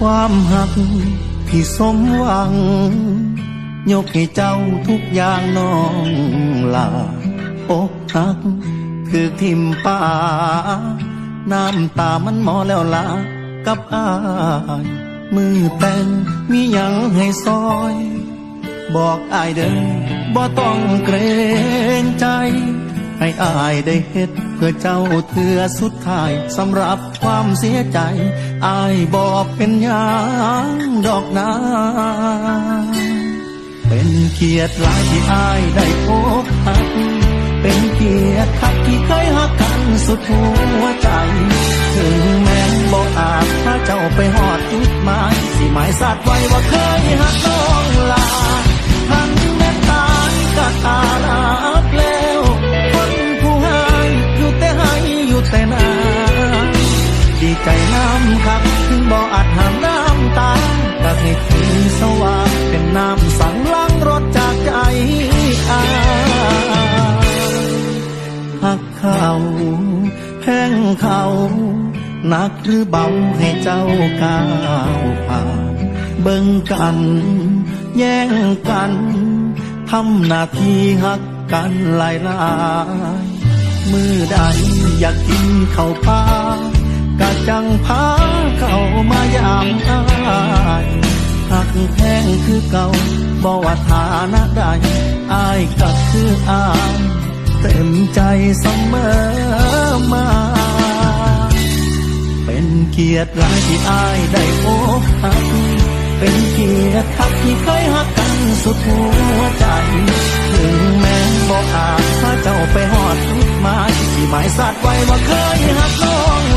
ความหักที่สมหวัง ยกให้เจ้าทุกอย่างน้องลาอกหัก คือทิมป่า น้ำตามันหมอแล้วลากับอาย มือแต่งมีหยังให้ซอย บอกอายเด้อบ่ต้องเกรงใจ ให้อายได้เฮ็ด เพื่อเจ้าเถือสุดท้ายสำหรับความเสียใจ อายบอกเป็นหยังดอกนาเป็นเกียรติหลายที่อายได้พบหักเป็นเกียรติคักที่เคยหักกันสุดหัวใจ ถึงแม้นบอกอาจถ้าเจ้าไปหอดจุดหมาย สิหมายสัตว์ไว้ว่าเคยหักน้องลา แห้งเขาหนักหรือเบาให้เจ้าก้าวผ่านเบิ่งกัน แย่งกันทำหน้าที่หักกันหลายลายมือใดอยากกินเข้าปลากะจังพาเข้ามายามอายหักแพงคือเก่าบ่ว่าฐานะใดอายก็คืออายเต็มใจเสมอมา กียรติหลายที่อายได้โอบหักเป็นเกียรติคักที่เคยหักกันสุดหัวใจ ถึงแม้บอกอาจถ้าเจ้าไปหอดุดหมาที่หมายสัตว์ไว้ว่าเคยหักน้อง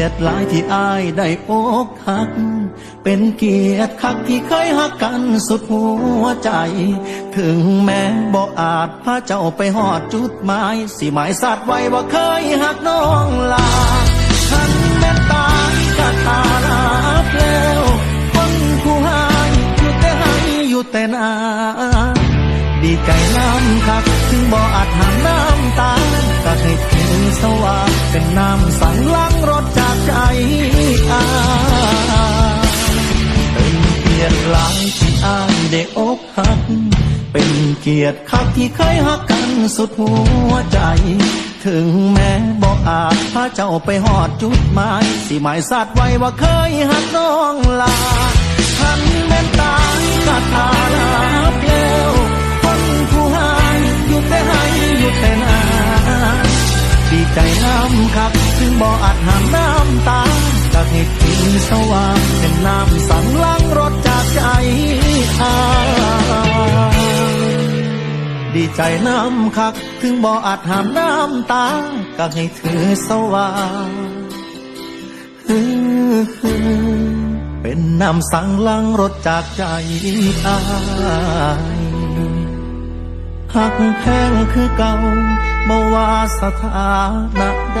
ยรติหลายที่อายได้อกหัก เป็นเกียรติคักที่เคยหักกันสุดหัวใจ ถึงแม้บ่อาจพาเจ้าไปหอดจุดหมายสิหมายสัตว์ไว้ว่าเคยหักน้องลาฉันแม่นตาก็ตาลาบแล้วคนผู้ให้อยู่แต่ให้อยู่แต่นาดีใจน้ำคักถึงบ่อาจห้ามน้ำตาก็ให้ถึงสว่างเป็นน้ำสั่งล้างรถ ใจอาเป็นเกียรติหลายที่อายได้อกหัก เป็นเกียรติคักที่เคยหักกันสุดหัวใจ ถึงแม้บ่อาจพาเจ้าไปหอดจุดหมาย สิหมายสัตว์ไว้ว่าเคยหักน้องลาทันแม่นตายก็ตาลาแล้ว ถึงสว่างเป็นน้ำสั่งล้างรถจากใจอาดีใจน้ำคัก ถึงบ่ออาจหามน้ำตา ก็ให้ถือสว่างเป็นน้ำสั่งล้างรถจากใจอายหักแพงคือเก่าบ่ว่าสถานะใด